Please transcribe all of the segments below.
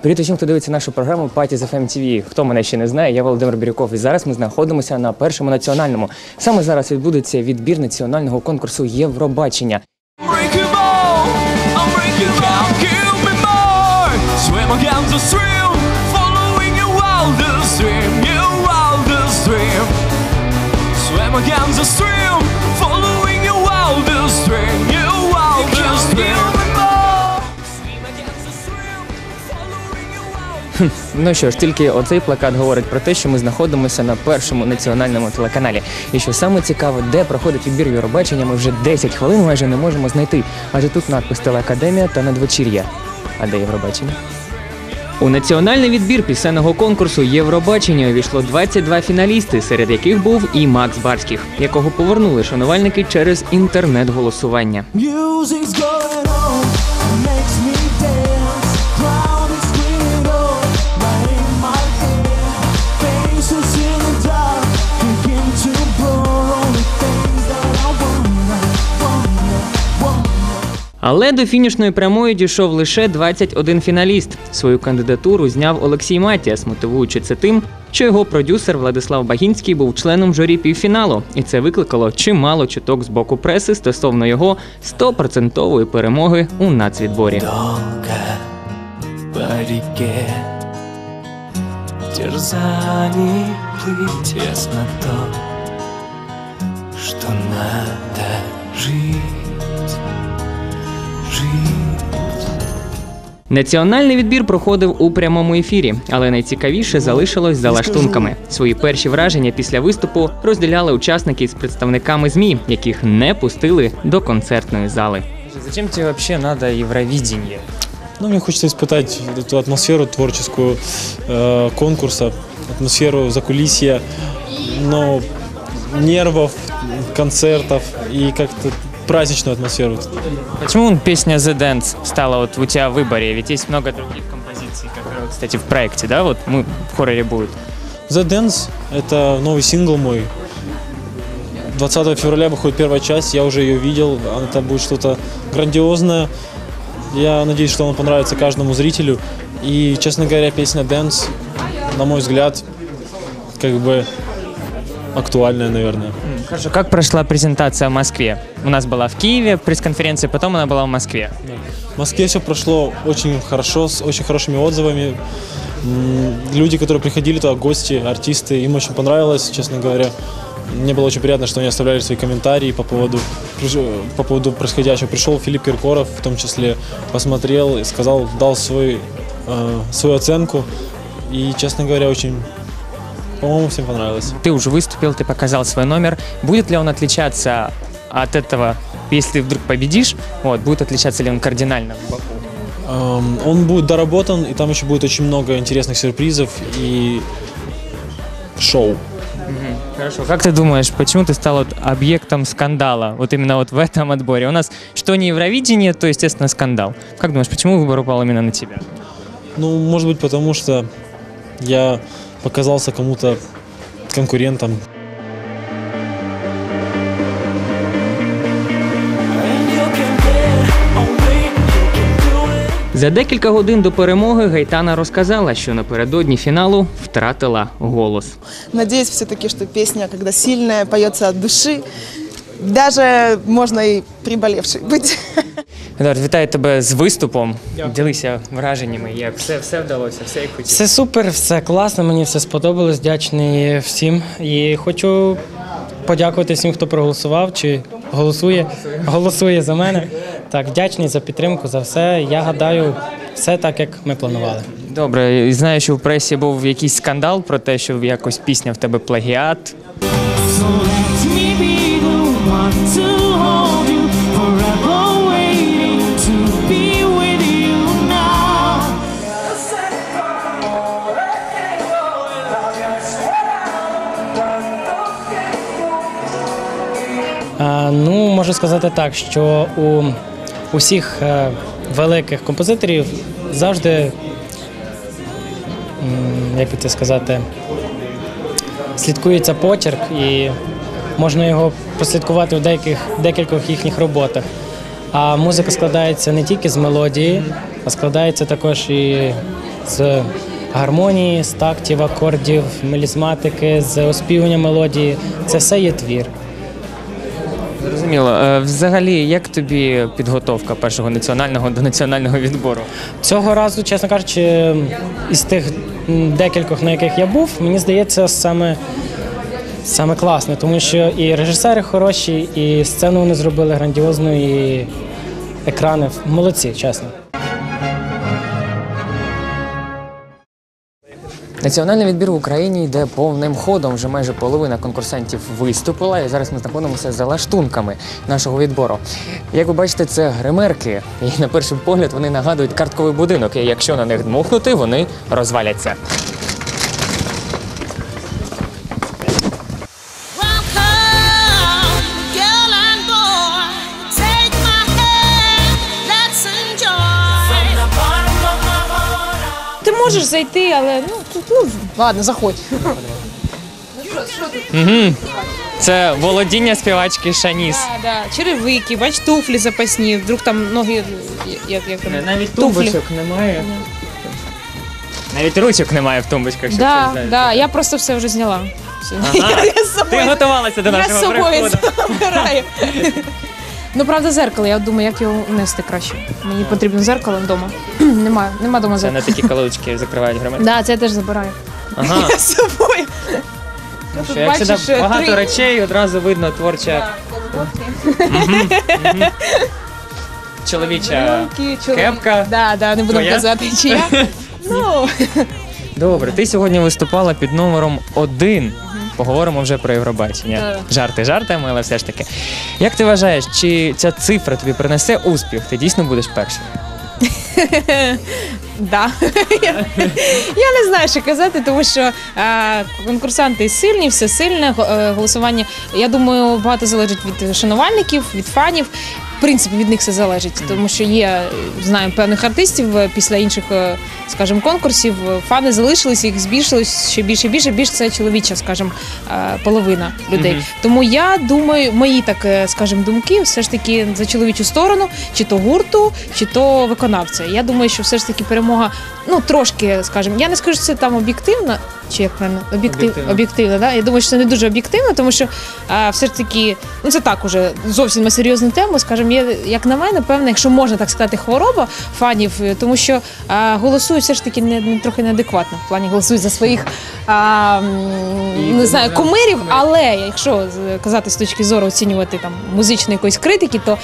Привіт усім, хто дивиться нашу програму Паті з FM TV. Хто мене ще не знає, я Володимир Бірюков. І зараз ми знаходимося на першому національному. Саме зараз відбудеться відбір національного конкурсу Євробачення. Swim the stream, Ну що ж, тільки оцей плакат говорить про те, що ми знаходимося на першому національному телеканалі. І що саме цікаво, де проходить відбір Євробачення, ми вже 10 хвилин майже не можемо знайти. Адже тут надпис Телеакадемія та надвечір'я. А де Євробачення? У національний відбір пісенного конкурсу Євробачення увійшло 22 фіналісти, серед яких був і Макс Барських, якого повернули шанувальники через інтернет-голосування. Але до фінішної прямої дійшов лише 21 фіналіст. Свою кандидатуру зняв Олексій Матіас, мотивуючи це тим, що його продюсер Владислав Багінський був членом журі півфіналу, і це викликало чимало чуток з боку преси стосовно його 100% перемоги у нацвідборі. плыть ясно то Что надо Жить Національний відбір проходив у прямому ефірі, але найцікавіше залишилось за лаштунками. Свої перші враження після виступу розділяли учасники з представниками ЗМІ, яких не пустили до концертної зали. Зачем тебе взагалі треба Євровідіння? Ну, мне хочется испытать эту атмосферу творческую э, конкурса, атмосферу закулисья, но нервов, концертов и как-то праздничную атмосферу. Почему песня The Dance стала вот у тебя в выборе? Ведь есть много других композиций, которые, кстати, в проекте, да? Вот мы в хорроре будет. The Dance — это новый сингл мой. 20 февраля выходит первая часть, я уже ее видел, это будет что-то грандиозное. Я надеюсь, что он понравится каждому зрителю. И, честно говоря, песня Dance, на мой взгляд, как бы актуальная, наверное. Хорошо, как прошла презентация в Москве? У нас была в Киеве пресс-конференция, потом она была в Москве. В Москве все прошло очень хорошо, с очень хорошими отзывами. Люди, которые приходили туда, гости, артисты, им очень понравилось, честно говоря. Мне было очень приятно, что они оставляли свои комментарии по поводу, по поводу происходящего. Пришел Филипп Киркоров, в том числе, посмотрел и сказал, дал свой, э, свою оценку. И, честно говоря, очень, по-моему, всем понравилось. Ты уже выступил, ты показал свой номер. Будет ли он отличаться от этого, если ты вдруг победишь? Вот, будет отличаться ли он кардинально в Баку? Эм, Он будет доработан, и там еще будет очень много интересных сюрпризов и шоу. Хорошо. Как ты думаешь, почему ты стал вот объектом скандала? Вот именно вот в этом отборе. У нас что не Евровидение, то, естественно, скандал. Как думаешь, почему выбор упал именно на тебя? Ну, может быть, потому что я показался кому-то конкурентом. За декілька годин до перемоги Гайтана розказала, що напередодні фіналу втратила голос. Надіюсь, все-таки, що пісня, коли сильна, поється від души, даже можно и приболевшей быть. Едуард, вітаю тебе з виступом. Ділися враженнями, як все, все вдалося, все як хотів. Все супер, все класно, мені все сподобалось. Вдячний всім. І хочу подякувати всім, хто проголосував чи голосує, голосує за мене. Так, вдячний за підтримку, за все. Я гадаю, все так, як ми планували. Добре, і знаю, що в пресі був якийсь скандал про те, що якось пісня в тебе плагіат. Ну, можу сказати так, що у усіх е, великих композиторів завжди, як би це сказати, слідкується почерк і можна його прослідкувати в деяких, декількох їхніх роботах. А музика складається не тільки з мелодії, а складається також і з гармонії, з тактів, акордів, мелізматики, з оспівання мелодії. Це все є твір. Зрозуміло. Е, Взагалі, як тобі підготовка першого національного до національного відбору? Цього разу, чесно кажучи, із тих декількох, на яких я був, мені здається, саме, саме класне, тому що і режисери хороші, і сцену вони зробили грандіозну, і екрани молодці, чесно. Національний відбір в Україні йде повним ходом. Вже майже половина конкурсантів виступила, і зараз ми знаходимося за лаштунками нашого відбору. Як ви бачите, це гримерки, і на перший погляд вони нагадують картковий будинок. І якщо на них дмухнути, вони розваляться. Можеш зайти, але ну тут ну ладно, заходь. Це володіння співачки Шаніс. Да, да. Черевики, бач, туфлі запасні, вдруг там ноги як, як там, Навіть туфлі. тумбочок немає. Навіть ручок немає в тумбочках. щоб Да, щось взяти. да, я просто все вже зняла. Все. Ага. Я з Ти собою, готувалася до я з нашого собою приходу. забираю. Ну, правда, зеркало, я думаю, як його унести краще. Мені потрібно зеркало вдома. Немає, нема вдома Це зеркала. такі колодочки закривають гримерки. Да, це я теж забираю. Ага. Я з собою. Ну, тут що, як бачиш, сюди е, багато три- речей, одразу видно творча чоловіча чоловік. кепка. Да, да, не будемо Твоя? казати, чи я. Ну, Добре, ти сьогодні виступала під номером один. Поговоримо вже про Євробачення. Так. Жарти жартами, але все ж таки. Як ти вважаєш, чи ця цифра тобі принесе успіх? Ти дійсно будеш першим? Да. я, я не знаю, що казати, тому що е, конкурсанти сильні, все сильне. е, голосування. Я думаю, багато залежить від шанувальників, від фанів. В принципі, від них все залежить, тому що є, знаю, певних артистів е, після інших, е, скажімо, конкурсів. е, Фани залишились, їх збільшилось ще більше і більше. Більше це чоловіча, скажімо, половина людей. Мгм. Тому я думаю, мої так, скажімо, думки все ж таки за чоловічу сторону, чи то гурту, чи то виконавця. Я думаю, що все ж таки перемога, ну трошки, скажімо, я не скажу, що це там об'єктивно, чи як правильно, об'єктив, Об'єктивно. об'єктивно. Да? Я думаю, що це не дуже об'єктивно, тому що а, все ж таки, ну це так уже зовсім на серйозну тему. Скажімо, є, як на мене, певне, якщо можна так сказати, хвороба фанів, е, тому що а, голосують все ж таки не, не трохи неадекватно. В плані голосують за своїх а, м, не знаю, кумирів, але якщо з- казати з точки зору оцінювати там музичної якоїсь критики, то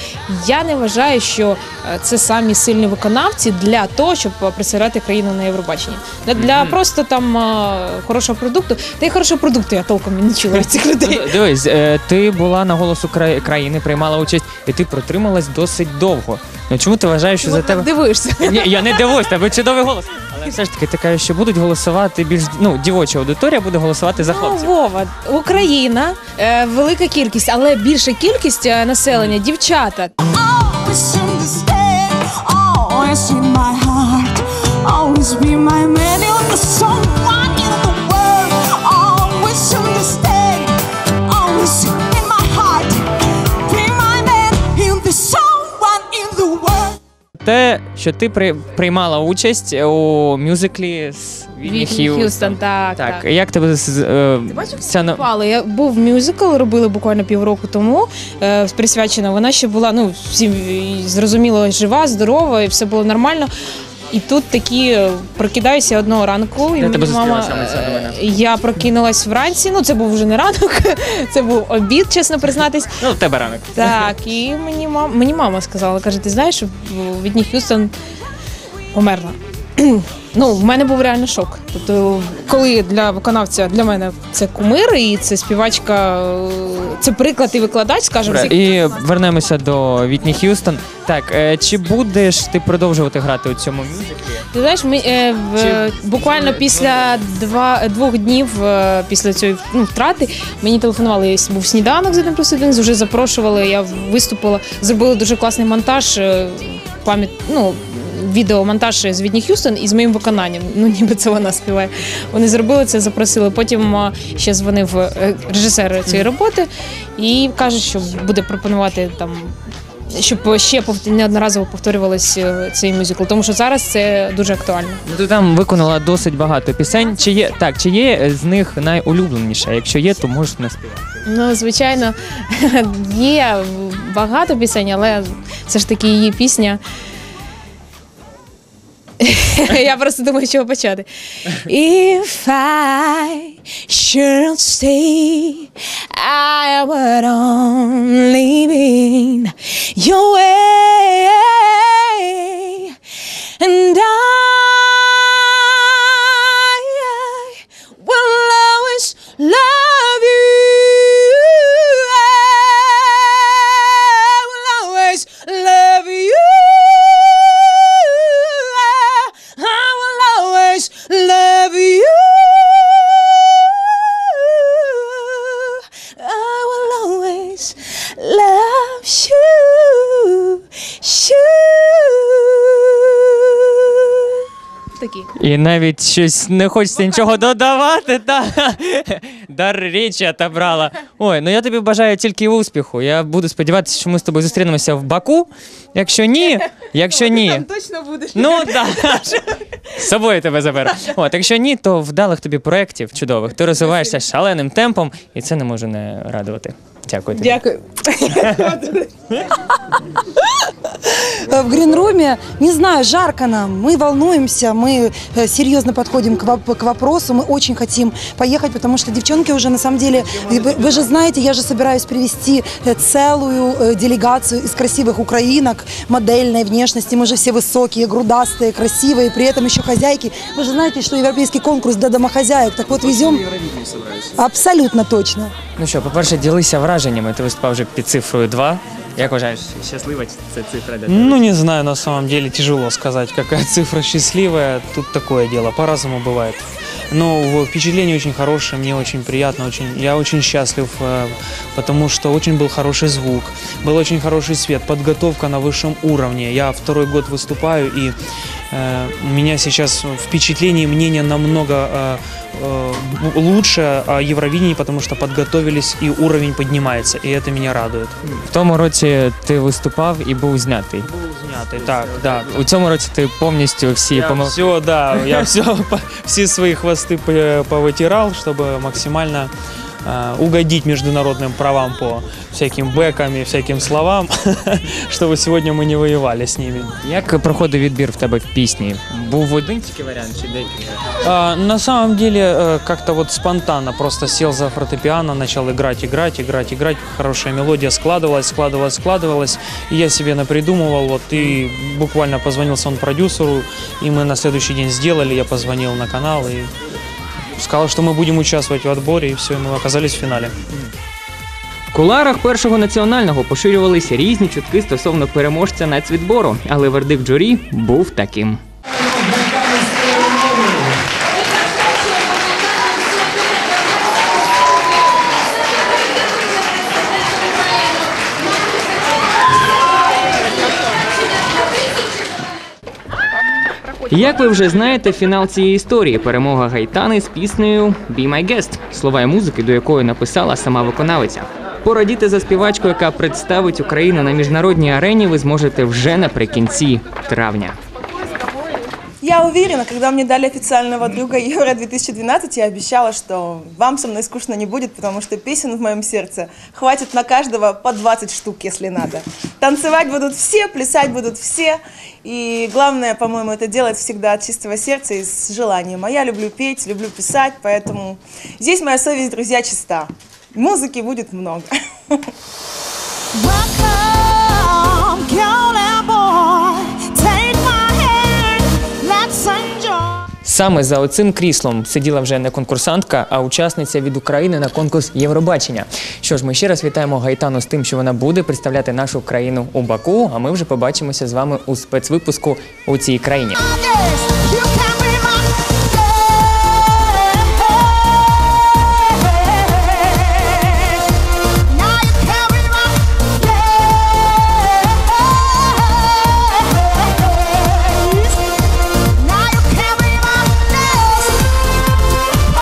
я не вважаю, що е, це самі сильні виконавці для того, щоб е, представляти країну на Євробаченні. Для, для просто там е, хорошого продукту, та й хорошого продукту я толком і не чула від цих людей. Ну, Дивись, е, ти була на голосу кра- країни, приймала участь, і ти протрималась досить довго. Ну чому ти вважаєш, що за От тебе. дивишся. Ні, я не дивуюсь, тебе чудовий голос. Але все ж таки ти кажеш, що будуть голосувати більш ну, дівоча аудиторія буде голосувати за Ну, хлопців. Вова, Україна, е, велика кількість, але більша кількість е, населення, дівчата. Always understand, always in my heart, always be my man. You're the someone Те, що ти при, приймала участь у мюзиклі з Вінні Вітні Х'юстон. Х'юстон, так, Так, так. як тебе з- е, ця на- Пали. Я був мюзикл, робили буквально півроку тому. Е, присвячена. Вона ще була, ну всім і зрозуміло, жива, здорова, і все було нормально. І тут такі е, прокидаюся одного ранку, і Де тебе мені мама. зустріла саме ця новина? е, Я прокинулась вранці. Ну це був вже не ранок, це був обід, чесно признатись. Ну, в тебе ранок. Так, і мені мама, мені мама сказала, каже, ти знаєш, що Відні Х'юстон померла. Ну, в мене був реально шок. Тобто, коли для виконавця для мене це кумир, і це співачка, е, це приклад і викладач, скажімо, з і вернемося до Вітні Х'юстон. Так, е, чи будеш ти продовжувати грати у цьому мюзиклі? Ти знаєш, ми е, в, Чи- буквально після два, двох днів е, після цієї ну, втрати мені телефонували. Був сніданок з 1 плюс 1, вже запрошували. Я виступила, зробили дуже класний монтаж. е, Пам'ят, ну, відеомонтаж з Відні Х'юстон і з моїм виконанням. Ну, ніби це вона співає. Вони зробили це, запросили. Потім е, ще дзвонив е, режисер цієї роботи і каже, що буде пропонувати там щоб ще неодноразово повторювалось е, цей мюзикл, тому що зараз це дуже актуально. Ну, ти там виконала досить багато пісень. Чи є так, чи є з них найулюбленіша? Якщо є, то можеш не співати. Ну, звичайно, є багато пісень, але все ж таки її пісня. Я просто думаю, з чого почати. If I should stay, I would only be your way. And I І навіть щось не хочеться нічого додавати. Та дар речі отобрала. Ой, ну я тобі бажаю тільки успіху. Я буду сподіватися, що ми з тобою зустрінемося в Баку. Якщо ні, якщо ні. Точно будешь. Ну так. З собою тебе заберу. От, якщо ні, то вдалих тобі проєктів чудових. Ти розвиваєшся шаленим темпом, і це не може не радувати. Дякую тобі. Дякую. Э, в гринруме, не знаю, жарко нам, мы волнуемся, мы э, серьезно подходим к, воп- к вопросу, мы очень хотим поехать, потому что девчонки уже на самом деле, и вы, вы же знаете, я же собираюсь привести э, целую э, делегацию из красивых украинок, модельной внешности, мы же все высокие, грудастые, красивые, при этом еще хозяйки. Вы же знаете, что европейский конкурс для домохозяек, так вот везем... Абсолютно точно. Ну що, по-перше, ділися враженнями. Ти виступав вже під цифрою 2. Як вважаєш, щаслива ця цифра для тебе? Ну, не знаю, на самом деле тяжело сказать, какая цифра счастливая. Тут такое дело, по-разному бывает. Но в- впечатление очень хорошее, мне очень приятно, очень, я очень счастлив, э, потому что очень был хороший звук, был очень хороший свет, подготовка на высшем уровне. Я второй год выступаю, и у меня сейчас впечатление и мнение намного э, э, лучше о Евровидении, потому что подготовились и уровень поднимается, и это меня радует. В тому році ти виступав і був знятий. Знятый, так, да, У цьому році ти повністю всі Я помилки. все, да, я все, все свои хвосты по- повытирал, чтобы максимально э, угодить международным правам по всяким бэкам и всяким словам, чтобы сегодня мы не воевали с ними. Як проходив відбір в тебе в пісні? Був один тільки варіант чи декілька? А, на самом деле, э, как-то вот спонтанно просто сел за фортепиано, начал играть, играть, играть, играть. Хорошая мелодия складывалась, складывалась, складывалась. И я себе напридумывал, вот, и буквально позвонил сон-продюсеру, и мы на следующий день сделали, я позвонил на канал и сказал, що ми будемо участвувати в відборі, і все, і ми оказались в фіналі. В куларах першого національного поширювалися різні чутки стосовно переможця нацвідбору, але вердикт журі був таким. Як ви вже знаєте, фінал цієї історії перемога Гайтани з піснею «Be My Guest», слова музики, до якої написала сама виконавиця. Порадіти за співачку, яка представить Україну на міжнародній арені, ви зможете вже наприкінці травня. Я уверена, когда мне дали официального друга Евро 2012, я обещала, что вам со мной скучно не будет, потому что песен в моем сердце хватит на каждого по 20 штук, если надо. Танцевать будут все, плясать будут все. И главное, по-моему, это делать всегда от чистого сердца и с желанием. А я люблю петь, люблю писать, поэтому здесь моя совесть, друзья, чиста. Музыки будет много. Welcome, Саме за оцим кріслом сиділа вже не конкурсантка, а учасниця від України на конкурс Євробачення. Що ж, ми ще раз вітаємо Гайтану з тим, що вона буде представляти нашу країну у Баку. А ми вже побачимося з вами у спецвипуску у цій країні.